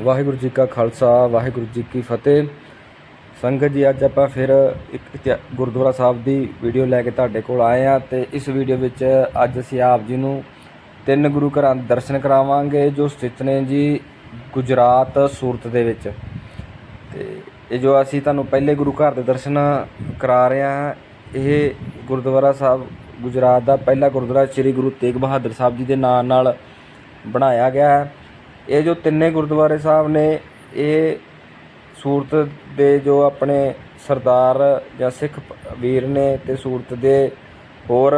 ਵਾਹਿਗੁਰੂ ਜੀ ਕਾ ਖਾਲਸਾ, ਵਾਹਿਗੁਰੂ ਜੀ ਕੀ ਫਤਿਹ। ਸੰਗਤ ਜੀ, ਅੱਜ ਆਪਾਂ ਫਿਰ ਇੱਕ ਇਤਿਹਾ- ਗੁਰਦੁਆਰਾ ਸਾਹਿਬ ਦੀ ਵੀਡੀਓ ਲੈ ਕੇ ਤੁਹਾਡੇ ਕੋਲ ਆਏ ਆ ਤੇ ਇਸ ਵੀਡੀਓ ਵਿੱਚ ਅੱਜ ਅਸੀਂ ਆਪ ਜੀ ਨੂੰ ਤਿੰਨ ਗੁਰੂ ਘਰਾਂ ਦੇ ਦਰਸ਼ਨ ਕਰਾਵਾਂਗੇ, ਜੋ ਸਥਿਤ ਨੇ ਜੀ ਗੁਜਰਾਤ ਸੂਰਤ ਦੇ ਵਿੱਚ। ਤੇ ਇਹ ਜੋ ਅਸੀਂ ਤੁਹਾਨੂੰ ਪਹਿਲੇ ਗੁਰੂ ਘਰ ਦੇ ਦਰਸ਼ਨ ਕਰਾ ਰਹੇ ਹਾਂ, ਇਹ ਗੁਰਦੁਆਰਾ ਸਾਹਿਬ ਗੁਜਰਾਤ ਦਾ ਪਹਿਲਾ ਗੁਰਦੁਆਰਾ, ਸ੍ਰੀ ਗੁਰੂ ਤੇਗ ਬਹਾਦਰ ਸਾਹਿਬ ਜੀ ਦੇ ਨਾਂ ਨਾਲ ਬਣਾਇਆ ਗਿਆ ਹੈ। ਇਹ ਜੋ ਤਿੰਨੇ ਗੁਰਦੁਆਰੇ ਸਾਹਿਬ ਨੇ, ਇਹ ਸੂਰਤ ਦੇ ਜੋ ਆਪਣੇ ਸਰਦਾਰ ਜਾਂ ਸਿੱਖ ਵੀਰ ਨੇ ਤੇ ਸੂਰਤ ਦੇ ਹੋਰ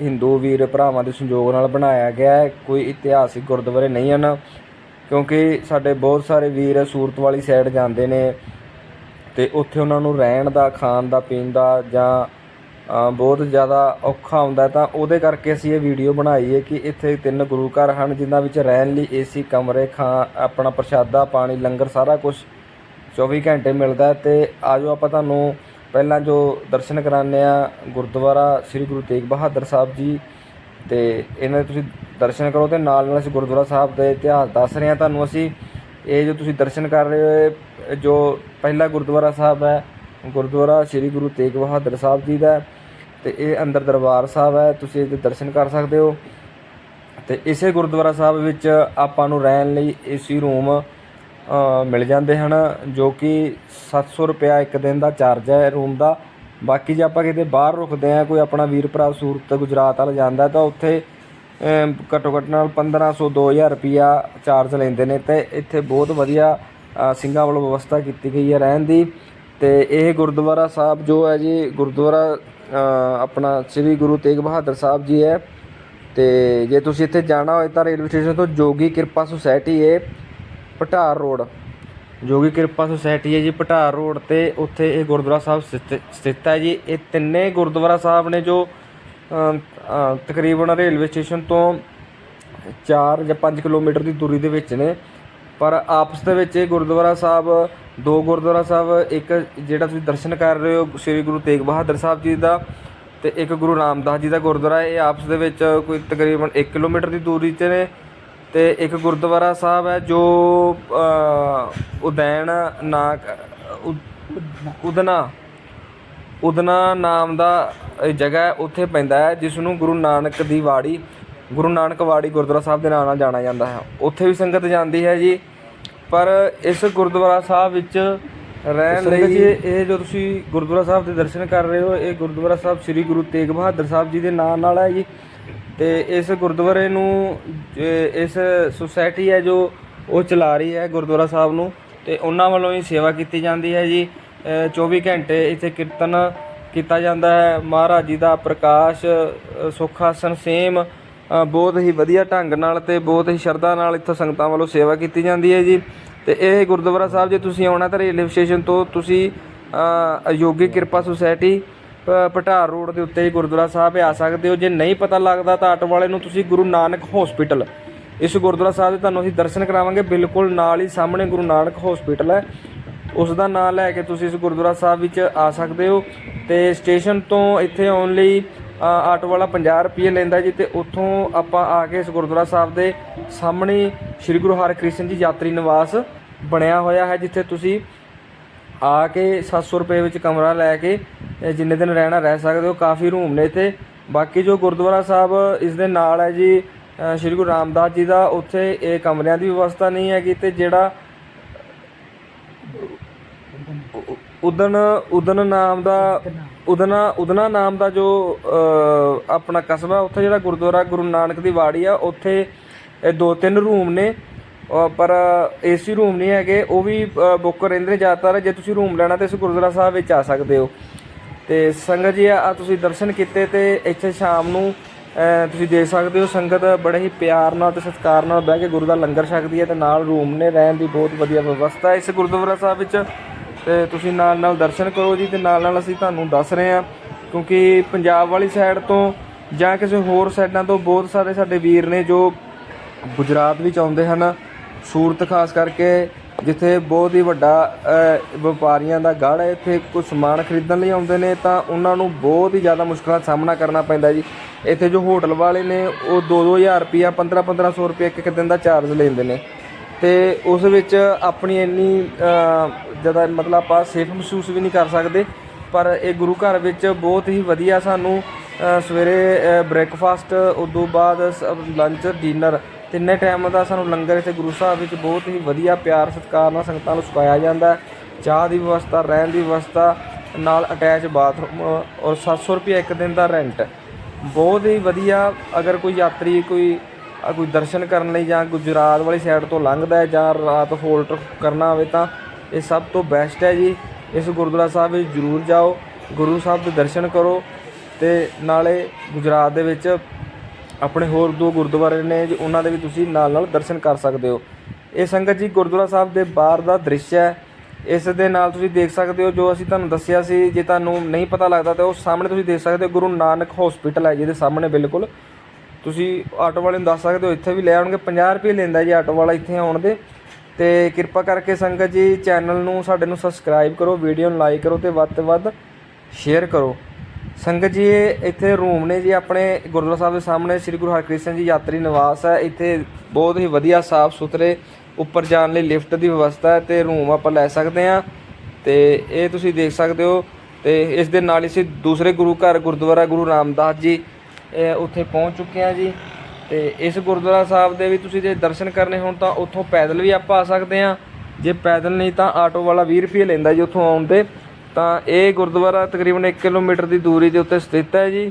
ਹਿੰਦੂ ਵੀਰ ਭਰਾਵਾਂ ਦੇ ਸੰਯੋਗ ਨਾਲ ਬਣਾਇਆ ਗਿਆ ਹੈ, ਕੋਈ ਇਤਿਹਾਸਿਕ ਗੁਰਦੁਆਰੇ ਨਹੀਂ ਹਨ, ਕਿਉਂਕਿ ਸਾਡੇ ਬਹੁਤ ਸਾਰੇ ਵੀਰ ਸੂਰਤ ਵਾਲੀ ਸਾਈਡ ਜਾਂਦੇ ਨੇ ਤੇ ਉੱਥੇ ਉਹਨਾਂ ਨੂੰ ਰਹਿਣ ਦਾ, ਖਾਣ ਦਾ, ਪੀਣ ਦਾ ਜਾਂ ਬਹੁਤ ਜ਼ਿਆਦਾ ਔਖਾ ਹੁੰਦਾ ਤਾਂ ਉਹਦੇ ਕਰਕੇ ਅਸੀਂ ਇਹ ਵੀਡੀਓ ਬਣਾਈ ਹੈ ਕਿ ਇੱਥੇ ਤਿੰਨ ਗੁਰੂ ਘਰ ਹਨ, ਜਿਨ੍ਹਾਂ ਵਿੱਚ ਰਹਿਣ ਲਈ ਏਸੀ ਕਮਰੇ, ਖਾਂ, ਆਪਣਾ ਪ੍ਰਸ਼ਾਦਾ, ਪਾਣੀ, ਲੰਗਰ ਸਾਰਾ ਕੁਝ 24 ਘੰਟੇ ਮਿਲਦਾ ਹੈ। ਤੇ ਆਜੋ ਆਪਾਂ ਤੁਹਾਨੂੰ ਪਹਿਲਾਂ ਜੋ ਦਰਸ਼ਨ ਕਰਾਉਂਦੇ ਆ ਗੁਰਦੁਆਰਾ ਸ੍ਰੀ ਗੁਰੂ ਤੇਗ ਬਹਾਦਰ ਸਾਹਿਬ ਜੀ ਤੇ ਇਹਨਾਂ ਦੇ ਤੁਸੀਂ ਦਰਸ਼ਨ ਕਰੋ ਤੇ ਨਾਲ ਨਾਲ ਅਸੀਂ ਗੁਰਦੁਆਰਾ ਸਾਹਿਬ ਦੇ ਇਤਿਹਾਸ ਦੱਸ ਰਹੇ ਹਾਂ। ਤੁਹਾਨੂੰ ਅਸੀਂ ਇਹ ਜੋ ਤੁਸੀਂ ਦਰਸ਼ਨ ਕਰ ਰਹੇ ਹੋ ਜੋ ਪਹਿਲਾ ਗੁਰਦੁਆਰਾ ਸਾਹਿਬ ਹੈ, ਗੁਰਦੁਆਰਾ ਸ੍ਰੀ ਗੁਰੂ ਤੇਗ ਬਹਾਦਰ ਸਾਹਿਬ ਜੀ ਦਾ ਤੇ ਇਹ ਅੰਦਰ ਦਰਬਾਰ ਸਾਹਿਬ ਹੈ, ਤੁਸੀਂ ਇਹਦੇ ਦਰਸ਼ਨ ਕਰ ਸਕਦੇ ਹੋ। ਤੇ ਇਸੇ ਗੁਰਦੁਆਰਾ ਸਾਹਿਬ ਵਿੱਚ ਆਪਾਂ ਨੂੰ ਰਹਿਣ ਲਈ ਏਸੀ ਰੂਮ ਮਿਲ ਜਾਂਦੇ ਹਨ, ਜੋ ਕਿ 700 ਰੁਪਿਆ ਇੱਕ ਦਿਨ ਦਾ ਚਾਰਜ ਹੈ ਰੂਮ ਦਾ। ਬਾਕੀ ਜੇ ਆਪਾਂ ਕਿਤੇ ਬਾਹਰ ਰੁਕਦੇ ਆ ਕੋਈ ਆਪਣਾ ਵੀਰ ਭਰਾ ਸੂਰਤ ਗੁਜਰਾਤ ਵਾਲ ਜਾਂਦਾ ਤਾਂ ਉੱਥੇ ਘੱਟੋ ਘੱਟ ਨਾਲ 1500 2000 ਰੁਪਿਆ ਚਾਰਜ ਲੈਂਦੇ ਨੇ। ਤੇ ਇੱਥੇ ਬਹੁਤ ਵਧੀਆ ਸਿੰਘਾਂ ਵੱਲੋਂ ਵਿਵਸਥਾ ਕੀਤੀ ਗਈ ਹੈ ਰਹਿਣ ਦੀ। ਤੇ ਇਹ ਗੁਰਦੁਆਰਾ ਸਾਹਿਬ ਜੋ ਹੈ ਜੀ, ਗੁਰਦੁਆਰਾ ਆਪਣਾ ਸ੍ਰੀ ਗੁਰੂ ਤੇਗ ਬਹਾਦਰ ਸਾਹਿਬ ਜੀ ਹੈ। ਤੇ ਜੇ ਤੁਸੀਂ ਇੱਥੇ ਜਾਣਾ ਹੋਏ ਤਾਂ ਰੇਲਵੇ ਸਟੇਸ਼ਨ ਤੋਂ ਜੋਗੀ ਕਿਰਪਾ ਸੁਸਾਇਟੀ ਹੈ ਪਟਾਰ ਰੋਡ। ਜੋਗੀ ਕਿਰਪਾ ਸੁਸਾਇਟੀ ਹੈ ਜੀ ਪਟਾਰ ਰੋਡ ਤੇ ਉੱਥੇ ਇਹ ਗੁਰਦੁਆਰਾ ਸਾਹਿਬ ਸਥਿਤ- ਸਥਿਤ ਹੈ ਜੀ। ਇਹ ਤਿੰਨੇ ਗੁਰਦੁਆਰਾ ਸਾਹਿਬ ਨੇ ਜੋ ਤਕਰੀਬਨ ਰੇਲਵੇ ਸਟੇਸ਼ਨ ਤੋਂ 4 ਜਾਂ 5 ਕਿਲੋਮੀਟਰ ਦੀ ਦੂਰੀ ਦੇ ਵਿੱਚ ਨੇ। ਪਰ ਆਪਸ ਦੇ ਵਿੱਚ ਇਹ ਗੁਰਦੁਆਰਾ ਸਾਹਿਬ, ਦੋ ਗੁਰਦੁਆਰਾ ਸਾਹਿਬ, ਇੱਕ ਜਿਹੜਾ ਤੁਸੀਂ ਦਰਸ਼ਨ ਕਰ ਰਹੇ ਹੋ, ਸ੍ਰੀ ਗੁਰੂ ਤੇਗ ਬਹਾਦਰ ਸਾਹਿਬ ਜੀ ਦਾ ਤੇ ਇੱਕ ਗੁਰੂ ਰਾਮਦਾਸ ਜੀ ਦਾ ਗੁਰਦੁਆਰਾ ਇਹ ਆਪਸ ਦੇ ਵਿੱਚ ਕੋਈ ਤਕਰੀਬਨ 1 ਕਿਲੋਮੀਟਰ ਦੀ ਦੂਰੀ 'ਤੇ ਨੇ ਤੇ ਇੱਕ ਗੁਰਦੁਆਰਾ ਸਾਹਿਬ ਹੈ ਜੋ ਉਦੈਨ ਉਦੈਣ ਨਾਕ ਉਦਨਾ ਉਦਨਾ ਨਾਮ ਦਾ ਜਗ੍ਹਾ ਉੱਥੇ ਪੈਂਦਾ ਹੈ, ਜਿਸ ਨੂੰ ਗੁਰੂ ਨਾਨਕ ਦੀ ਵਾੜੀ ਗੁਰੂ ਨਾਨਕ ਵਾੜੀ ਗੁਰਦੁਆਰਾ ਸਾਹਿਬ ਦੇ ਨਾਂ ਨਾਲ ਜਾਣਿਆ ਜਾਂਦਾ ਹੈ। ਉੱਥੇ ਵੀ ਸੰਗਤ ਜਾਂਦੀ ਹੈ ਜੀ। ਪਰ ਇਸ ਗੁਰਦੁਆਰਾ ਸਾਹਿਬ ਵਿੱਚ ਰਹਿਣ ਲਈ ਜੀ ਇਹ ਜੋ ਤੁਸੀਂ ਗੁਰਦੁਆਰਾ ਸਾਹਿਬ ਦੇ ਦਰਸ਼ਨ ਕਰ ਰਹੇ ਹੋ ਇਹ ਗੁਰਦੁਆਰਾ ਸਾਹਿਬ ਸ੍ਰੀ ਗੁਰੂ ਤੇਗ ਬਹਾਦਰ ਸਾਹਿਬ ਜੀ ਦੇ ਨਾਂ ਨਾਲ ਹੈ ਜੀ। ਤੇ ਇਸ ਗੁਰਦੁਆਰੇ ਨੂੰ ਇਸ ਸੁਸਾਇਟੀ ਹੈ ਜੋ ਉਹ ਚਲਾ ਰਹੀ ਹੈ ਗੁਰਦੁਆਰਾ ਸਾਹਿਬ ਨੂੰ ਤੇ ਉਹਨਾਂ ਵੱਲੋਂ ਹੀ ਸੇਵਾ ਕੀਤੀ ਜਾਂਦੀ ਹੈ ਜੀ। ਅ, 24 ਘੰਟੇ ਇੱਥੇ ਕੀਰਤਨ ਕੀਤਾ ਜਾਂਦਾ ਹੈ। ਮਹਾਰਾਜ ਜੀ ਦਾ ਪ੍ਰਕਾਸ਼ ਅ, ਸੁੱਖ ਆਸਣ ਸੇਮ ਬਹੁਤ ਹੀ ਵਧੀਆ ਢੰਗ ਨਾਲ ਤੇ ਬਹੁਤ ਹੀ ਸ਼ਰਧਾ ਨਾਲ ਇੱਥੋਂ ਸੰਗਤਾਂ ਵੱਲੋਂ ਸੇਵਾ ਕੀਤੀ ਜਾਂਦੀ ਹੈ ਜੀ। ਤੇ ਇਹ ਗੁਰਦੁਆਰਾ ਸਾਹਿਬ ਜੇ ਤੁਸੀਂ ਆਉਣਾ ਤਾਂ ਰੇਲਵੇ ਸਟੇਸ਼ਨ ਤੋਂ ਤੁਸੀਂ ਯੋਗੀ ਕਿਰਪਾ ਸੁਸਾਇਟੀ ਪਟਾਰ ਰੋਡ ਦੇ ਉੱਤੇ ਹੀ ਗੁਰਦੁਆਰਾ ਸਾਹਿਬ ਆ ਸਕਦੇ ਹੋ। ਜੇ ਨਹੀਂ ਪਤਾ ਲੱਗਦਾ ਤਾਂ ਆਟੋ ਵਾਲੇ ਨੂੰ ਤੁਸੀਂ ਗੁਰੂ ਨਾਨਕ ਹਸਪੀਟਲ, ਇਸ ਗੁਰਦੁਆਰਾ ਸਾਹਿਬ ਦੇ ਤੁਹਾਨੂੰ ਅਸੀਂ ਦਰਸ਼ਨ ਕਰਾਵਾਂਗੇ। ਬਿਲਕੁਲ ਨਾਲ ਹੀ ਸਾਹਮਣੇ ਗੁਰੂ ਨਾਨਕ ਹਸਪੀਟਲ ਹੈ। ਉਸ ਦਾ ਨਾਮ ਲੈ ਕੇ ਤੁਸੀਂ ਇਸ ਗੁਰਦੁਆਰਾ ਸਾਹਿਬ ਵਿੱਚ ਆ ਸਕਦੇ ਹੋ। ਤੇ ਸਟੇਸ਼ਨ ਤੋਂ ਇੱਥੇ ਆਉਣ ਲਈ ਆਟੋ ਵਾਲਾ 50 ਰੁਪਏ ਲੈਂਦਾ ਜੀ ਤੇ ਉੱਥੋਂ ਆਪਾਂ ਆ ਕੇ ਇਸ ਗੁਰਦੁਆਰਾ ਸਾਹਿਬ ਦੇ ਸਾਹਮਣੇ ਸ੍ਰੀ ਗੁਰੂ ਹਰਿਕ੍ਰਿਸ਼ਨ ਜੀ ਯਾਤਰੀ ਨਿਵਾਸ ਬਣਿਆ ਹੋਇਆ ਹੈ, ਜਿੱਥੇ ਤੁਸੀਂ ਆ ਕੇ 700 ਰੁਪਏ ਵਿੱਚ ਕਮਰਾ ਲੈ ਕੇ ਜਿੰਨੇ ਦਿਨ ਰਹਿਣਾ ਰਹਿ ਸਕਦੇ ਹੋ, ਕਾਫੀ ਰੂਮ ਨੇ ਇੱਥੇ। ਬਾਕੀ ਜੋ ਗੁਰਦੁਆਰਾ ਸਾਹਿਬ ਇਸ ਦੇ ਨਾਲ ਹੈ ਜੀ ਸ਼੍ਰੀ ਗੁਰੂ ਰਾਮਦਾਸ ਜੀ ਦਾ, ਉੱਥੇ ਇਹ ਕਮਰਿਆਂ ਦੀ ਵਿਵਸਥਾ ਨਹੀਂ ਹੈਗੀ ਤੇ ਜਿਹੜਾ ਉਦਨ ਉਦਨ ਨਾਮ ਦਾ ਉਦਨਾ ਉਦਨਾ ਨਾਮ ਦਾ ਜੋ ਆਪਣਾ ਕਸਬਾ ਉੱਥੇ ਜਿਹੜਾ ਗੁਰਦੁਆਰਾ ਗੁਰੂ ਨਾਨਕ ਦੀ ਵਾੜੀ ਆ ਉੱਥੇ ਇਹ ਦੋ ਤਿੰਨ ਰੂਮ ਨੇ। ਪਰ ਏਸੀ ਰੂਮ ਨਹੀਂ ਹੈਗੇ ਉਹ ਵੀ ਬੁੱਕ ਰਹਿੰਦੇ ਨੇ ਜ਼ਿਆਦਾਤਰ। ਜੇ ਤੁਸੀਂ ਰੂਮ ਲੈਣਾ ਤੇ ਇਸ ਗੁਰਦੁਆਰਾ ਸਾਹਿਬ ਵਿੱਚ ਆ ਸਕਦੇ ਹੋ। ਤੇ ਸੰਗਤ ਜੀ ਆ ਤੁਸੀਂ ਦਰਸ਼ਨ ਕੀਤੇ ਤੇ ਇੱਥੇ ਸ਼ਾਮ ਨੂੰ ਤੁਸੀਂ ਦੇਖ ਸਕਦੇ ਹੋ ਸੰਗਤ ਬੜੇ ਹੀ ਪਿਆਰ ਨਾਲ ਤੇ ਸਤਿਕਾਰ ਨਾਲ ਬਹਿ ਕੇ ਗੁਰੂ ਦਾ ਲੰਗਰ ਛਕਦੀ ਹੈ ਤੇ ਨਾਲ ਰੂਮ ਨੇ ਰਹਿਣ ਦੀ ਬਹੁਤ ਵਧੀਆ ਵਿਵਸਥਾ ਹੈ। ਇਸ ਗੁਰਦੁਆਰਾ ਸਾਹਿਬ ਵਿੱਚ ਤੇ ਤੁਸੀਂ ਨਾਲ ਨਾਲ ਦਰਸ਼ਨ ਕਰੋ ਜੀ ਤੇ ਨਾਲ ਨਾਲ ਅਸੀਂ ਤੁਹਾਨੂੰ ਦੱਸ ਰਹੇ ਹਾਂ, ਕਿਉਂਕਿ ਪੰਜਾਬ ਵਾਲੀ ਸਾਈਡ ਤੋਂ ਜਾਂ ਕਿਸੇ ਹੋਰ ਸਾਈਡਾਂ ਤੋਂ ਬਹੁਤ ਸਾਰੇ ਸਾਡੇ ਵੀਰ ਨੇ ਜੋ ਗੁਜਰਾਤ ਵਿੱਚ ਆਉਂਦੇ ਹਨ, ਸੂਰਤ ਖਾਸ ਕਰਕੇ ਜਿੱਥੇ ਬਹੁਤ ਹੀ ਵੱਡਾ ਵਪਾਰੀਆਂ ਦਾ ਗੜ ਹੈ, ਇੱਥੇ ਕੋਈ ਸਮਾਨ ਖਰੀਦਣ ਲਈ ਆਉਂਦੇ ਨੇ, ਤਾਂ ਉਹਨਾਂ ਨੂੰ ਬਹੁਤ ਹੀ ਜ਼ਿਆਦਾ ਮੁਸ਼ਕਲਾਂ ਦਾ ਸਾਹਮਣਾ ਕਰਨਾ ਪੈਂਦਾ ਜੀ। ਇੱਥੇ ਜੋ ਹੋਟਲ ਵਾਲੇ ਨੇ, ਉਹ 2-2000 ਰੁਪਿਆ 15-1500 ਰੁਪਏ ਇੱਕ ਇੱਕ ਦਿਨ ਦਾ ਚਾਰਜ ਲੈਂਦੇ ਨੇ। ਤੇ ਉਸ ਵਿੱਚ ਆਪਣੀ ਇੰਨੀ ਜ਼ਿਆਦਾ ਮਤਲਬ ਆਪਾਂ ਸੇਫ ਮਹਿਸੂਸ ਵੀ ਨਹੀਂ ਕਰ ਸਕਦੇ, ਪਰ ਇਹ ਗੁਰੂ ਘਰ ਵਿੱਚ ਬਹੁਤ ਹੀ ਵਧੀਆ ਸਾਨੂੰ ਸਵੇਰੇ ਬ੍ਰੇਕਫਾਸਟ ਉਦੋਂ ਬਾਅਦ ਲੰਚ ਡਿਨਰ ਤਿੰਨੇ ਟਾਈਮ ਦਾ ਸਾਨੂੰ ਲੰਗਰ ਇੱਥੇ ਗੁਰੂ ਸਾਹਿਬ ਵਿੱਚ ਬਹੁਤ ਹੀ ਵਧੀਆ ਪਿਆਰ, ਸਤਿਕਾਰ ਨਾਲ ਸੰਗਤਾਂ ਨੂੰ ਛਕਾਇਆ ਜਾਂਦਾ ਚਾਹ ਦੀ ਵਿਵਸਥਾ, ਰਹਿਣ ਦੀ ਵਿਵਸਥਾ, ਨਾਲ ਅਟੈਚ ਬਾਥਰੂਮ ਔਰ 700 ਰੁਪਏ ਇੱਕ ਦਿਨ ਦਾ ਰੈਂਟ ਬਹੁਤ ਹੀ ਵਧੀਆ, ਅਗਰ ਕੋਈ ਯਾਤਰੀ, ਕੋਈ ਕੋਈ ਦਰਸ਼ਨ ਕਰਨ ਲਈ ਜਾਂ ਗੁਜਰਾਤ ਵਾਲੀ ਸਾਈਡ ਤੋਂ ਲੰਘਦਾ ਹੈ ਜਾਂ ਰਾਤ ਹੋਲਟ ਕਰਨਾ ਹੋਵੇ ਤਾਂ ਇਹ ਸਭ ਤੋਂ ਬੈਸਟ ਹੈ ਜੀ। ਇਸ ਗੁਰਦੁਆਰਾ ਸਾਹਿਬ ਵਿੱਚ ਜ਼ਰੂਰ ਜਾਓ, ਗੁਰੂ ਸਾਹਿਬ ਦੇ ਦਰਸ਼ਨ ਕਰੋ ਤੇ ਨਾਲੇ ਗੁਜਰਾਤ ਦੇ ਵਿੱਚ ਆਪਣੇ ਹੋਰ ਦੋ ਗੁਰਦੁਆਰੇ ਨੇ ਜੀ, ਉਹਨਾਂ ਦੇ ਵੀ ਤੁਸੀਂ ਨਾਲ ਨਾਲ ਦਰਸ਼ਨ ਕਰ ਸਕਦੇ ਹੋ। ਇਹ ਸੰਗਤ ਜੀ ਗੁਰਦੁਆਰਾ ਸਾਹਿਬ ਦੇ ਬਾਹਰ ਦਾ ਦ੍ਰਿਸ਼ ਹੈ। ਇਸ ਦੇ ਨਾਲ ਤੁਸੀਂ ਦੇਖ ਸਕਦੇ ਹੋ ਜੋ ਅਸੀਂ ਤੁਹਾਨੂੰ ਦੱਸਿਆ ਸੀ, ਜੇ ਤੁਹਾਨੂੰ ਨਹੀਂ ਪਤਾ ਲੱਗਦਾ ਤਾਂ ਉਹ ਸਾਹਮਣੇ ਤੁਸੀਂ ਦੇਖ ਸਕਦੇ ਹੋ ਗੁਰੂ ਨਾਨਕ ਹਸਪੀਟਲ ਹੈ ਜਿਹਦੇ ਸਾਹਮਣੇ ਬਿਲਕੁਲ। ਤੁਸੀਂ ਆਟੋ ਵਾਲੇ ਨੂੰ ਦੱਸ ਸਕਦੇ ਹੋ, ਇੱਥੇ ਵੀ ਲੈ ਆਉਣਗੇ। 50 ਰੁਪਏ ਲੈਂਦਾ ਜੀ ਆਟੋ ਵਾਲਾ ਇੱਥੇ ਆਉਣ ਦੇ। ਤੇ ਕਿਰਪਾ ਕਰਕੇ ਸੰਗਤ ਜੀ, ਚੈਨਲ ਨੂੰ, ਸਾਡੇ ਨੂੰ ਸਬਸਕ੍ਰਾਈਬ ਕਰੋ, ਵੀਡੀਓ ਨੂੰ ਲਾਈਕ ਕਰੋ ਤੇ ਵੱਧ ਤੋਂ ਵੱਧ ਸ਼ੇਅਰ ਕਰੋ। ਸੰਗਤ ਜੀ ਇੱਥੇ ਰੂਮ ਨੇ ਜੀ, ਆਪਣੇ ਗੁਰਦੁਆਰਾ ਸਾਹਿਬ ਦੇ ਸਾਹਮਣੇ, ਸ੍ਰੀ ਗੁਰੂ ਹਰਕ੍ਰਿਸ਼ਨ ਜੀ ਯਾਤਰੀ ਨਿਵਾਸ ਹੈ। ਇੱਥੇ ਬਹੁਤ ਹੀ ਵਧੀਆ ਸਾਫ਼ ਸੁਥਰੇ, ਉੱਪਰ ਜਾਣ ਲਈ ਲਿਫਟ ਦੀ ਵਿਵਸਥਾ ਹੈ ਤੇ ਰੂਮ ਆਪਾਂ ਲੈ ਸਕਦੇ ਹਾਂ। ਤੇ ਇਹ ਤੁਸੀਂ ਦੇਖ ਸਕਦੇ ਹੋ, ਤੇ ਇਸ ਦੇ ਨਾਲ ਹੀ ਅਸੀਂ ਦੂਸਰੇ ਗੁਰੂ ਘਰ, ਗੁਰਦੁਆਰਾ ਗੁਰੂ ਰਾਮਦਾਸ ਜੀ ਉੱਥੇ ਪਹੁੰਚ ਚੁੱਕੇ ਹਾਂ ਜੀ। ਤੇ ਇਸ ਗੁਰਦੁਆਰਾ ਸਾਹਿਬ ਦੇ ਵੀ ਤੁਸੀਂ ਜੇ ਦਰਸ਼ਨ ਕਰਨੇ ਹੋਣ ਤਾਂ ਉੱਥੋਂ ਪੈਦਲ ਵੀ ਆਪਾਂ ਆ ਸਕਦੇ ਹਾਂ। ਜੇ ਪੈਦਲ ਨਹੀਂ ਤਾਂ ਆਟੋ ਵਾਲਾ 20 ਰੁਪਏ ਲੈਂਦਾ ਜੀ ਉੱਥੋਂ ਆਉਣ ਦੇ। ਤਾਂ ਇਹ ਗੁਰਦੁਆਰਾ ਤਕਰੀਬਨ 1 ਕਿਲੋਮੀਟਰ ਦੀ ਦੂਰੀ ਦੇ ਉੱਤੇ ਸਥਿਤ ਹੈ ਜੀ।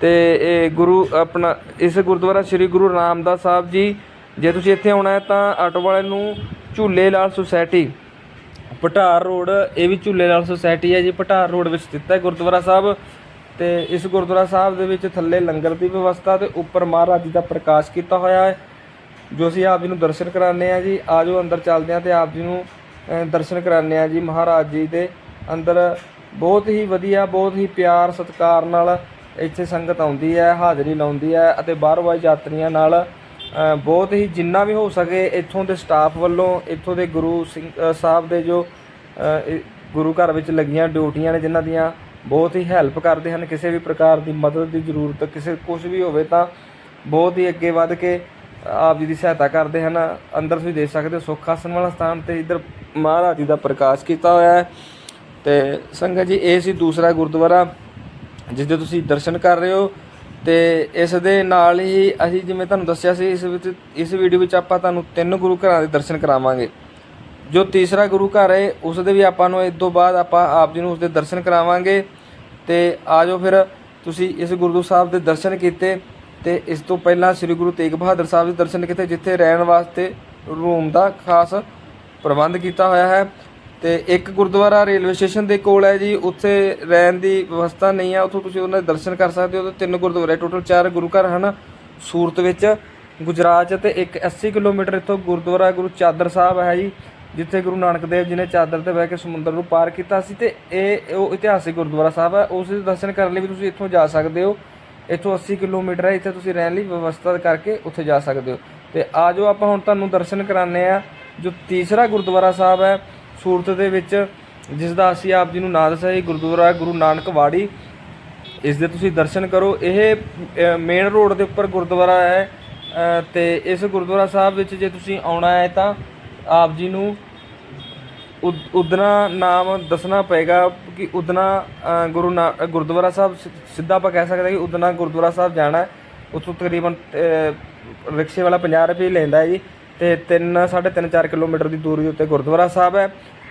ਤੇ ਇਹ ਗੁਰੂ ਆਪਣਾ, ਇਸ ਗੁਰਦੁਆਰਾ ਸ੍ਰੀ ਗੁਰੂ ਰਾਮਦਾਸ ਸਾਹਿਬ ਜੀ, ਜੇ ਤੁਸੀਂ ਇੱਥੇ ਆਉਣਾ ਹੈ ਤਾਂ ਆਟੋ ਵਾਲੇ ਨੂੰ ਝੂਲੇ ਲਾਲ ਸੁਸਾਇਟੀ ਪਟਾਰ ਰੋਡ, ਇਹ ਵੀ ਝੂਲੇ ਲਾਲ ਸੁਸਾਇਟੀ ਹੈ ਜੀ ਪਟਾਰ ਰੋਡ ਵਿੱਚ ਸਥਿਤ ਹੈ ਗੁਰਦੁਆਰਾ ਸਾਹਿਬ। ਤੇ ਇਸ ਗੁਰਦੁਆਰਾ ਸਾਹਿਬ ਦੇ ਵਿੱਚ ਥੱਲੇ ਲੰਗਰ ਦੀ ਵਿਵਸਥਾ ਤੇ ਉੱਪਰ ਮਹਾਰਾਜ ਜੀ ਦਾ ਪ੍ਰਕਾਸ਼ ਕੀਤਾ ਹੋਇਆ ਹੈ, ਜੋ ਅਸੀਂ ਆਪ ਜੀ ਨੂੰ ਦਰਸ਼ਨ ਕਰਾਉਂਦੇ ਆ ਜੀ। ਆਜੋ ਅੰਦਰ ਚੱਲਦੇ ਆ ਤੇ ਆਪ ਜੀ ਨੂੰ ਦਰਸ਼ਨ ਕਰਾਉਂਦੇ ਆ ਜੀ ਮਹਾਰਾਜ ਜੀ ਦੇ ਅੰਦਰ। ਬਹੁਤ ਹੀ ਵਧੀਆ, ਬਹੁਤ ਹੀ ਪਿਆਰ ਸਤਿਕਾਰ ਨਾਲ ਇੱਥੇ ਸੰਗਤ ਆਉਂਦੀ ਹੈ, ਹਾਜ਼ਰੀ ਲਾਉਂਦੀ ਹੈ ਅਤੇ ਬਾਹਰੋਂ ਆਏ ਯਾਤਰੀਆਂ ਨਾਲ ਬਹੁਤ ਹੀ ਜਿੰਨਾ ਵੀ ਹੋ ਸਕੇ ਇੱਥੋਂ ਦੇ ਸਟਾਫ ਵੱਲੋਂ, ਇੱਥੋਂ ਦੇ ਗੁਰੂ ਸਿੰਘ ਸਾਹਿਬ ਦੇ ਜੋ ਗੁਰੂ ਘਰ ਵਿੱਚ ਲੱਗੀਆਂ ਡਿਊਟੀਆਂ ਨੇ ਜਿਨ੍ਹਾਂ ਦੀਆਂ ਬਹੁਤ ਹੀ ਹੈਲਪ ਕਰਦੇ ਹਨ, ਕਿਸੇ ਵੀ ਪ੍ਰਕਾਰ ਦੀ ਮਦਦ ਦੀ ਜ਼ਰੂਰਤ, ਕਿਸੇ ਕੁਝ ਵੀ ਹੋਵੇ ਤਾਂ ਬਹੁਤ ਹੀ ਅੱਗੇ ਵੱਧ ਕੇ ਆਪ ਜੀ ਦੀ ਸਹਾਇਤਾ ਕਰਦੇ ਹਨ, ਅੰਦਰ ਤੁਸੀਂ ਦੇਖ ਸਕਦੇ ਹੋ ਸੁੱਖ ਆਸਣ ਵਾਲਾ ਸਥਾਨ ਤੇ ਇੱਧਰ ਮਹਾਰਾਜ ਜੀ ਦਾ ਪ੍ਰਕਾਸ਼ ਕੀਤਾ ਹੋਇਆ ਹੈ ਤੇ ਸੰਗਤ ਜੀ, ਇਹ ਸੀ ਦੂਸਰਾ ਗੁਰਦੁਆਰਾ ਜਿਸ ਦੇ ਤੁਸੀਂ ਦਰਸ਼ਨ ਕਰ ਰਹੇ ਹੋ ਤੇ ਇਸ ਦੇ ਨਾਲ ਹੀ ਅਸੀਂ ਜਿਵੇਂ ਤੁਹਾਨੂੰ ਦੱਸਿਆ ਸੀ, ਇਸ ਵਿੱਚ, ਇਸ ਵੀਡੀਓ ਵਿੱਚ ਆਪਾਂ ਤੁਹਾਨੂੰ ਤਿੰਨ ਗੁਰੂ ਘਰਾਂ ਦੇ ਦਰਸ਼ਨ ਕਰਾਵਾਂਗੇ। ਜੋ ਤੀਸਰਾ ਗੁਰੂ ਘਰ ਹੈ ਉਸ ਦੇ ਵੀ ਆਪਾਂ ਨੂੰ ਇਸ ਤੋਂ ਬਾਅਦ ਆਪਾਂ ਆਪ ਜੀ ਨੂੰ ਉਸ ਦੇ ਦਰਸ਼ਨ ਕਰਾਵਾਂਗੇ। ਤੇ ਆਜੋ ਫਿਰ, ਤੁਸੀਂ ਇਸ ਗੁਰਦੁਆਰਾ ਸਾਹਿਬ ਦੇ ਦਰਸ਼ਨ ਕੀਤੇ, ਤੇ ਇਸ ਤੋਂ ਪਹਿਲਾਂ ਸ੍ਰੀ ਗੁਰੂ ਤੇਗ ਬਹਾਦਰ ਸਾਹਿਬ ਦੇ ਦਰਸ਼ਨ ਕੀਤੇ, ਜਿੱਥੇ ਰਹਿਣ ਵਾਸਤੇ ਰੂਮ ਦਾ ਖਾਸ ਪ੍ਰਬੰਧ ਕੀਤਾ ਹੋਇਆ ਹੈ। ਤੇ ਇੱਕ ਗੁਰਦੁਆਰਾ ਰੇਲਵੇ ਸਟੇਸ਼ਨ ਦੇ ਕੋਲ ਹੈ ਜੀ, ਉੱਥੇ ਰਹਿਣ ਦੀ ਵਿਵਸਥਾ ਨਹੀਂ ਹੈ, ਉੱਥੋਂ ਤੁਸੀਂ ਉਹਨਾਂ ਦੇ ਦਰਸ਼ਨ ਕਰ ਸਕਦੇ ਹੋ। ਤੇ ਤਿੰਨ ਗੁਰਦੁਆਰੇ, ਟੋਟਲ ਚਾਰ ਗੁਰੂ ਘਰ ਹਨ, ਸੂਰਤ ਵਿੱਚ, ਗੁਜਰਾਤ 'ਚ ਤੇ ਇੱਕ 80 ਕਿਲੋਮੀਟਰ ਇੱਥੋਂ ਗੁਰਦੁਆਰਾ ਗੁਰੂ ਚਾਦਰ ਸਾਹਿਬ ਹੈ ਜੀ। ਜਿੱਥੇ ਗੁਰੂ ਨਾਨਕ ਦੇਵ ਜੀ ਨੇ ਚਾਦਰ ਤੇ ਬਹਿ ਕੇ ਸਮੁੰਦਰ ਨੂੰ ਪਾਰ ਕੀਤਾ ਸੀ ਤੇ ਇਹ ਉਹ ਇਤਿਹਾਸਿਕ ਗੁਰਦੁਆਰਾ ਸਾਹਿਬ ਹੈ ਉਸ ਦੇ ਦਰਸ਼ਨ ਕਰਨ ਲਈ ਵੀ ਤੁਸੀਂ ਇੱਥੋਂ ਜਾ ਸਕਦੇ ਹੋ। ਇੱਥੋਂ 80 ਕਿਲੋਮੀਟਰ ਹੈ ਇੱਥੇ ਤੁਸੀਂ ਰਹਿਣ ਲਈ ਵਿਵਸਥਾ ਕਰਕੇ ਉੱਥੇ ਜਾ ਸਕਦੇ ਹੋ। ਤੇ ਆਜੋ ਆਪਾਂ ਹੁਣ ਤੁਹਾਨੂੰ ਦਰਸ਼ਨ ਕਰਾਉਂਦੇ ਆ ਜੋ ਤੀਸਰਾ ਗੁਰਦੁਆਰਾ ਸਾਹਿਬ ਹੈ ਸੂਰਤ ਦੇ ਵਿੱਚ ਜਿਸ ਦਾ ਅਸੀਂ ਆਪ ਜੀ ਨੂੰ ਨਾਂ ਦੱਸਿਆ ਜੀ ਗੁਰਦੁਆਰਾ ਗੁਰੂ ਨਾਨਕ ਵਾੜੀ। ਇਸ ਦੇ ਤੁਸੀਂ ਦਰਸ਼ਨ ਕਰੋ। ਇਹ ਮੇਨ ਰੋਡ ਦੇ ਉੱਪਰ ਗੁਰਦੁਆਰਾ ਹੈ ਅ, ਤੇ ਇਸ ਗੁਰਦੁਆਰਾ ਸਾਹਿਬ ਵਿੱਚ ਜੇ ਤੁਸੀਂ ਆਉਣਾ ਹੈ ਤਾਂ ਆਪ ਜੀ ਨੂੰ ਉਦ- ਉਦਨਾ ਨਾਮ ਦੱਸਣਾ ਪਏਗਾ ਕਿ ਉਦਨਾ ਗੁਰੂ ਨਾ ਗੁਰਦੁਆਰਾ ਸਾਹਿਬ ਸਿ- ਸਿੱਧਾ ਆਪਾਂ ਕਹਿ ਸਕਦੇ ਹਾਂ ਕਿ ਉਦਨਾ ਗੁਰਦੁਆਰਾ ਸਾਹਿਬ ਜਾਣਾ ਉੱਥੋਂ ਤਕਰੀਬਨ ਰਿਕਸ਼ੇ ਵਾਲਾ 50 ਰੁਪਏ ਲੈਂਦਾ ਹੈ ਜੀ ਤੇ 3 3.5 4 ਕਿਲੋਮੀਟਰ ਦੀ ਦੂਰੀ ਉੱਤੇ ਗੁਰਦੁਆਰਾ ਸਾਹਿਬ ਹੈ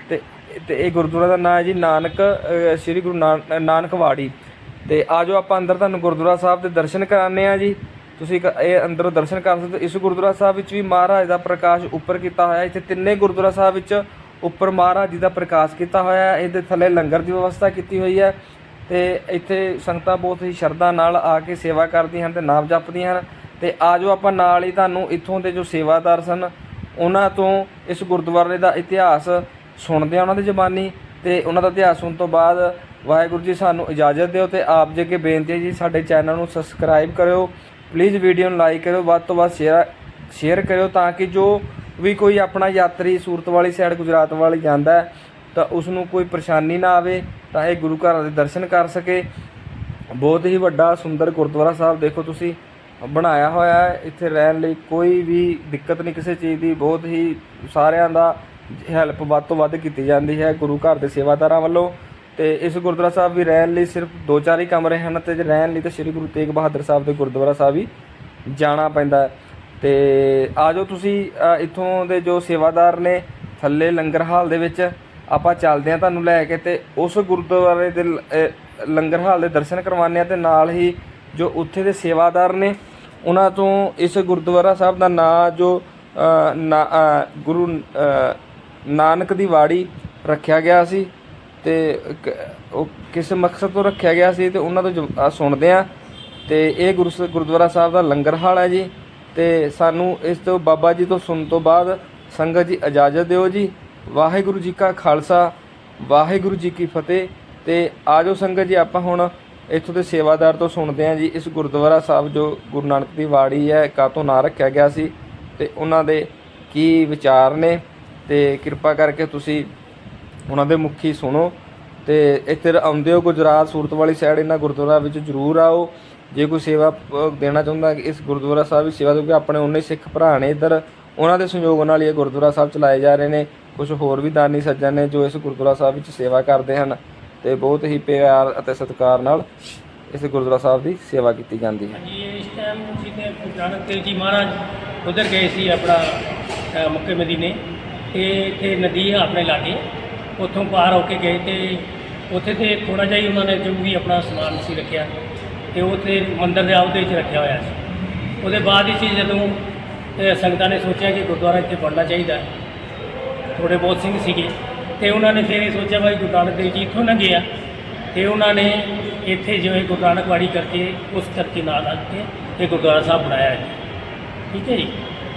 ਤੇ ਤੇ ਇਹ ਗੁਰਦੁਆਰਾ ਦਾ ਨਾਮ ਹੈ ਜੀ ਨਾਨਕ ਸ੍ਰੀ ਗੁਰੂ ਨਾਨ- ਨਾਨਕ ਵਾੜੀ ਤੇ ਆਜੋ ਆਪਾਂ ਅੰਦਰ ਤੁਹਾਨੂੰ ਗੁਰਦੁਆਰਾ ਸਾਹਿਬ ਦੇ ਦਰਸ਼ਨ ਕਰਾਉਂਦੇ ਆ ਜੀ। ਤੁਸੀਂ ਕ- ਇਹ ਅੰਦਰੋਂ ਦਰਸ਼ਨ ਕਰ ਸਕਦੇ ਹੋ। ਇਸ ਗੁਰਦੁਆਰਾ ਸਾਹਿਬ ਵਿੱਚ ਵੀ ਮਹਾਰਾਜ ਦਾ ਪ੍ਰਕਾਸ਼ ਉੱਪਰ ਕੀਤਾ ਹੋਇਆ ਇੱਥੇ ਤਿੰਨੇ ਗੁਰਦੁਆਰਾ ਸਾਹਿਬ ਵਿੱਚ ਉੱਪਰ ਮਹਾਰਾਜ ਜੀ ਦਾ ਪ੍ਰਕਾਸ਼ ਕੀਤਾ ਹੋਇਆ ਹੈ। ਇਹਦੇ ਥੱਲੇ ਲੰਗਰ ਦੀ ਵਿਵਸਥਾ ਕੀਤੀ ਹੋਈ ਹੈ ਤੇ ਇੱਥੇ ਸੰਗਤਾਂ ਬਹੁਤ ਹੀ ਸ਼ਰਧਾ ਨਾਲ ਆ ਕੇ ਸੇਵਾ ਕਰਦੀਆਂ ਹਨ ਤੇ ਨਾਮ ਜਪਦੀਆਂ ਹਨ। ਤੇ ਆਜੋ ਆਪਾਂ ਨਾਲ ਹੀ ਤੁਹਾਨੂੰ ਇੱਥੋਂ ਦੇ ਜੋ ਸੇਵਾਦਾਰ ਸਨ, ਉਹਨਾਂ ਤੋਂ ਇਸ ਗੁਰਦੁਆਰੇ ਦਾ ਇਤਿਹਾਸ ਸੁਣਦੇ ਆ ਉਹਨਾਂ ਦੀ ਜ਼ਬਾਨੀ ਤੇ ਉਹਨਾਂ ਦਾ ਇਤਿਹਾਸ ਸੁਣਨ ਤੋਂ ਬਾਅਦ ਵਾਹਿਗੁਰੂ ਜੀ ਸਾਨੂੰ ਇਜਾਜ਼ਤ ਦਿਓ ਤੇ ਆਪ ਜੀ ਅੱਗੇ ਬੇਨਤੀ ਹੈ ਜੀ ਸਾਡੇ ਚੈਨਲ ਨੂੰ ਸਬਸਕ੍ਰਾਈਬ ਕਰਿਓ। ਪਲੀਜ਼ ਵੀਡੀਓ ਨੂੰ ਲਾਈਕ ਕਰਿਓ, ਵੱਧ ਤੋਂ ਵੱਧ ਸ਼ੇਅਰ ਸ਼ੇਅਰ ਕਰਿਓ ਤਾਂ ਕਿ ਜੋ ਵੀ ਕੋਈ ਆਪਣਾ ਯਾਤਰੀ ਸੂਰਤ ਵਾਲੀ ਸਾਈਡ ਗੁਜਰਾਤ ਵਾਲੀ ਜਾਂਦਾ ਹੈ, ਤਾਂ ਉਸ ਨੂੰ ਕੋਈ ਪਰੇਸ਼ਾਨੀ ਨਾ ਆਵੇ, ਤਾਂ ਇਹ ਗੁਰੂ ਘਰਾਂ ਦੇ ਦਰਸ਼ਨ ਕਰ ਸਕੇ। ਬਹੁਤ ਹੀ ਵੱਡਾ ਸੁੰਦਰ ਗੁਰਦੁਆਰਾ ਸਾਹਿਬ ਦੇਖੋ ਤੁਸੀਂ, ਬਣਾਇਆ ਹੋਇਆ ਹੈ, ਇੱਥੇ ਰਹਿਣ ਲਈ ਕੋਈ ਵੀ ਦਿੱਕਤ ਨਹੀਂ ਕਿਸੇ ਚੀਜ਼ ਦੀ, ਬਹੁਤ ਹੀ ਸਾਰਿਆਂ ਦਾ ਹੈਲਪ ਵੱਧ ਤੋਂ ਵੱਧ ਕੀਤੀ ਜਾਂਦੀ ਹੈ ਗੁਰੂ ਘਰ ਦੇ ਸੇਵਾਦਾਰਾਂ ਵੱਲੋਂ। ਤੇ ਇਸ ਗੁਰਦੁਆਰਾ ਸਾਹਿਬ ਵੀ ਰਹਿਣ ਲਈ ਸਿਰਫ ਦੋ ਚਾਰ ਹੀ ਕਮਰੇ ਹਨ ਤੇ ਜੇ ਰਹਿਣ ਲਈ ਤਾਂ ਸ੍ਰੀ ਗੁਰੂ ਤੇਗ ਬਹਾਦਰ ਸਾਹਿਬ ਦੇ ਗੁਰਦੁਆਰਾ ਸਾਹਿਬ ਹੀ ਜਾਣਾ ਪੈਂਦਾ ਹੈ। ਤੇ ਆਜੋ ਤੁਸੀਂ ਇੱਥੋਂ ਦੇ ਜੋ ਸੇਵਾਦਾਰ ਨੇ ਥੱਲੇ ਲੰਗਰ ਹਾਲ ਦੇ ਵਿੱਚ, ਆਪਾਂ ਚੱਲਦੇ ਹਾਂ ਤੁਹਾਨੂੰ ਲੈ ਕੇ ਤੇ ਉਸ ਗੁਰਦੁਆਰੇ ਦੇ ਲ- ਲੰਗਰ ਹਾਲ ਦੇ ਦਰਸ਼ਨ ਕਰਵਾਉਂਦੇ ਹਾਂ ਤੇ ਨਾਲ ਹੀ ਜੋ ਉੱਥੇ ਦੇ ਸੇਵਾਦਾਰ ਨੇ, ਉਹਨਾਂ ਤੋਂ ਇਸ ਗੁਰਦੁਆਰਾ ਸਾਹਿਬ ਦਾ ਨਾਂ ਜੋ ਨਾ- ਗੁਰੂ ਨਾਨਕ ਦੀ ਵਾੜੀ ਰੱਖਿਆ ਗਿਆ ਸੀ ਤੇ ਕ- ਉਹ ਕਿਸ ਮਕਸਦ ਤੋਂ ਰੱਖਿਆ ਗਿਆ ਸੀ ਤੇ ਉਹਨਾਂ ਤੋਂ ਜਵ- ਸੁਣਦੇ ਆ ਤੇ ਇਹ ਗੁਰੂ ਗੁਰਦੁਆਰਾ ਸਾਹਿਬ ਦਾ ਲੰਗਰ ਹਾਲ ਹੈ ਜੀ। ਤੇ ਸਾਨੂੰ ਇਸ ਤੋਂ ਬਾਬਾ ਜੀ ਤੋਂ ਸੁਣਨ ਤੋਂ ਬਾਅਦ ਸੰਗਤ ਜੀ ਇਜਾਜ਼ਤ ਦਿਓ ਜੀ। ਵਾਹਿਗੁਰੂ ਜੀ ਕਾ ਖਾਲਸਾ, ਵਾਹਿਗੁਰੂ ਜੀ ਕੀ ਫਤਿਹ। ਤੇ ਆਜੋ ਸੰਗਤ ਜੀ, ਆਪਾਂ ਹੁਣ ਇੱਥੋਂ ਦੇ ਸੇਵਾਦਾਰ ਤੋਂ ਸੁਣਦੇ ਹਾਂ ਜੀ। ਇਸ ਗੁਰਦੁਆਰਾ ਸਾਹਿਬ ਜੋ ਗੁਰੂ ਨਾਨਕ ਦੀ ਵਾੜੀ ਹੈ ਕਾਤੋਂ ਨਾਂ ਰੱਖਿਆ ਗਿਆ ਸੀ। ਤੇ ਉਹਨਾਂ ਦੇ ਕੀ ਵਿਚਾਰ ਨੇ। ਤੇ ਕਿਰਪਾ ਕਰਕੇ ਤੁਸੀਂ ਉਹਨਾਂ ਦੇ ਮੁਖੀ ਸੁਣੋ। ਤੇ ਇੱਥੇ ਆਉਂਦੇ ਹੋ ਗੁਜਰਾਤ ਸੂਰਤ ਵਾਲੀ ਸਾਈਡ ਇਹਨਾਂ ਗੁਰਦੁਆਰਾ ਵਿੱਚ ਜ਼ਰੂਰ ਆਓ। ਜੇ ਕੋਈ ਸੇਵਾ ਦੇਣਾ ਚਾਹੁੰਦਾ ਇਸ ਗੁਰਦੁਆਰਾ ਸਾਹਿਬ ਦੀ ਸੇਵਾ ਕਿਉਂਕਿ ਆਪਣੇ ਉਹਨੇ ਸਿੱਖ ਭਰਾ ਨੇ ਇੱਧਰ ਉਹਨਾਂ ਦੇ ਸੰਯੋਗ ਨਾਲ ਹੀ ਇਹ ਗੁਰਦੁਆਰਾ ਸਾਹਿਬ ਚਲਾਏ ਜਾ ਰਹੇ ਨੇ। ਕੁਝ ਹੋਰ ਵੀ ਦਾਨੀ ਸੱਜਣ ਨੇ ਜੋ ਇਸ ਗੁਰਦੁਆਰਾ ਸਾਹਿਬ ਵਿੱਚ ਸੇਵਾ ਕਰਦੇ ਹਨ ਤੇ ਬਹੁਤ ਹੀ ਪਿਆਰ ਅਤੇ ਸਤਿਕਾਰ ਨਾਲ ਇਸ ਗੁਰਦੁਆਰਾ ਸਾਹਿਬ ਦੀ ਸੇਵਾ ਕੀਤੀ ਜਾਂਦੀ ਹੈ। ਜੀ ਇਸ ਟਾਈਮ ਜੀ ਤੇ ਗੁਰੂ ਦੇਵ ਜੀ ਮਹਾਰਾਜ ਉਧਰ ਗਏ ਸੀ ਆਪਣਾ ਅ, ਮੱਕੇ ਮਦੀਨੇ। ਤੇ ਇੱਥੇ ਨਦੀ ਆ ਆਪਣੇ ਲਾਗੇ। ਉੱਥੋਂ ਪਾਰ ਹੋ ਕੇ ਗਏ ਤੇ ਉੱਥੇ ਤੇ ਥੋੜਾ ਜਿਹਾ ਹੀ ਉਹਨਾਂ ਨੇ ਜੋ ਵੀ ਆਪਣਾ ਸਮਾਨ ਸੀ ਰੱਖਿਆ ਤੇ ਉੱਥੇ ਮੰਦਿਰ ਦੇ ਆਉਦੇ ਵਿੱਚ ਰੱਖਿਆ ਹੋਇਆ ਸੀ। ਉਹਦੇ ਬਾਅਦ ਵਿੱਚ ਜਦੋਂ ਸੰਗਤਾਂ ਨੇ ਸੋਚਿਆ ਕਿ ਗੁਰਦੁਆਰਾ ਇੱਥੇ ਬਣਨਾ ਚਾਹੀਦਾ ਹੈ। ਥੋੜੇ ਬਹੁਤ ਸਿੰਘ ਸੀਗੇ ਤੇ ਉਹਨਾਂ ਨੇ ਫਿਰ ਇਹ ਸੋਚਿਆ ਭਾਈ ਗੁਰੂ ਨਾਨਕ ਦੇਵ ਜੀ ਇੱਥੋਂ ਨਾ ਗਿਆ ਤੇ ਉਹਨਾਂ ਨੇ ਇੱਥੇ ਜਿਵੇਂ ਗੁਰੂ ਨਾਨਕ ਵਾੜੀ ਕਰਕੇ ਉਸ ਧਰਤੀ ਨਾਲ ਆ ਕੇ ਇਹ ਗੁਰਦੁਆਰਾ ਸਾਹਿਬ ਬਣਾਇਆ ਹੈ। ਠੀਕ ਹੈ ਜੀ?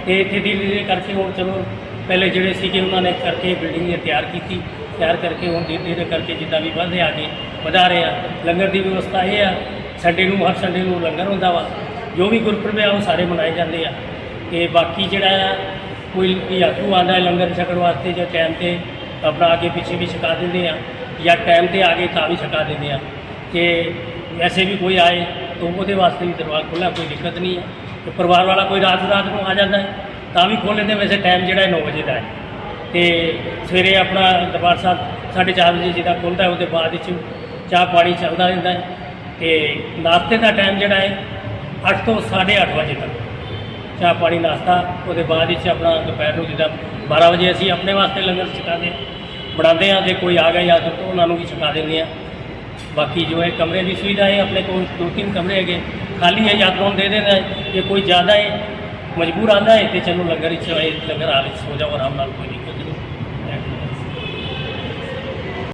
ਤੇ ਇੱਥੇ ਧੀਰੇ ਧੀਰੇ ਕਰਕੇ ਹੁਣ ਚਲੋ, ਪਹਿਲੇ ਜਿਹੜੇ ਸੀਗੇ ਉਹਨਾਂ ਨੇ ਕਰਕੇ ਬਿਲਡਿੰਗ ਤਿਆਰ ਕੀਤੀ। ਤਿਆਰ ਕਰਕੇ ਹੁਣ ਧੀਰੇ ਧੀਰੇ ਕਰਕੇ ਜਿੱਦਾਂ ਵੀ ਵਧਦੇ ਆ ਕੇ ਵਧਾ ਰਹੇ ਆ। ਲੰਗਰ ਦੀ ਵਿਵਸਥਾ ਇਹ ਆ ਸੰਡੇ ਨੂੰ ਹਰ ਸੰਡੇ ਨੂੰ ਲੰਗਰ ਹੁੰਦਾ ਵਾ। ਜੋ ਵੀ ਗੁਰਪੁਰਬ ਆ, ਉਹ ਸਾਰੇ ਮਨਾਏ ਜਾਂਦੇ ਆ। ਤੇ ਬਾਕੀ ਜਿਹੜਾ ਆ, ਕੋਈ ਯਾਤਰੂ ਆਉਂਦਾ ਹੈ ਲੰਗਰ ਛਕਣ ਵਾਸਤੇ ਜਾਂ ਟਾਈਮ ਤੇ, ਆਪਣਾ ਅੱਗੇ ਪਿੱਛੇ ਵੀ ਛਕਾ ਦਿੰਦੇ ਆ। ਜਾਂ ਟਾਈਮ ਤੇ ਆ ਗਏ ਤਾਂ ਵੀ ਛਕਾ ਦਿੰਦੇ ਆ। ਕਿ ਵੈਸੇ ਵੀ ਕੋਈ ਆਏ, ਤਾਂ ਉਹਦੇ ਵਾਸਤੇ ਵੀ ਦਰਵਾਜ਼ਾ ਖੁੱਲ੍ਹਾ, ਕੋਈ ਦਿੱਕਤ ਨਹੀਂ ਹੈ ਤੇ ਪਰਿਵਾਰ ਵਾਲਾ ਕੋਈ ਰਾਤ ਰਾਤ ਨੂੰ ਆ ਜਾਂਦਾ ਹੈ, ਤਾਂ ਵੀ ਖੋਲ੍ਹ ਲੈਂਦੇ ਵੈਸੇ ਟਾਈਮ ਜਿਹੜਾ ਹੈ 9 ਵਜੇ ਦਾ ਹੈ। ਤੇ ਸਵੇਰੇ ਆਪਣਾ ਦਰਬਾਰ ਸਾਹਿਬ 4:30 ਵਜੇ ਜਿਹਦਾ ਖੁੱਲ੍ਹਦਾ ਉਹਦੇ ਬਾਅਦ ਵਿੱਚ ਚਾਹ ਪਾਣੀ ਚੱਲਦਾ ਰਹਿੰਦਾ ਹੈ ਤੇ ਨਾਸ਼ਤੇ ਦਾ ਟਾਈਮ ਜਿਹੜਾ ਹੈ 8 ਤੋਂ 8:30 ਵਜੇ ਤੱਕ। ਚਾਹ ਪਾਣੀ ਨਾਸ਼ਤਾ, ਉਹਦੇ ਬਾਅਦ ਵਿੱਚ ਆਪਣਾ ਦੁਪਹਿਰ ਨੂੰ ਜਿੱਦਾਂ 12 ਵਜੇ ਅਸੀਂ ਆਪਣੇ ਵਾਸਤੇ ਲੰਗਰ ਛਕਾਉਂਦੇ ਬਣਾਉਂਦੇ ਹਾਂ, ਜੇ ਕੋਈ ਆ ਗਿਆ ਜਾਂ ਤਾਂ ਉਹਨਾਂ ਨੂੰ ਵੀ ਛਕਾ ਦਿੰਦੇ ਹਾਂ। ਬਾਕੀ ਜੋ ਹੈ ਕਮਰੇ ਦੀ ਸੁਵਿਧਾ ਹੈ, ਆਪਣੇ ਕੋਲ ਦੋ ਤਿੰਨ ਕਮਰੇ ਹੈਗੇ, ਖਾਲੀ ਹੈ ਯਾਤਰਾਵਾਂ ਨੂੰ ਦੇ ਦੇਣਾ ਜੇ ਕੋਈ ਜ਼ਿਆਦਾ ਹੈ, ਮਜਬੂਰ ਆਂਦਾ ਹੈ ਤੇ ਚਲੋ ਲੰਗਰ ਵਿੱਚ ਆਏ, ਲੰਗਰ ਆ ਵਿੱਚ ਸੋ ਜਾਓ, ਆਰਾਮ ਨਾਲ ਕੋਈ ਨਹੀਂ।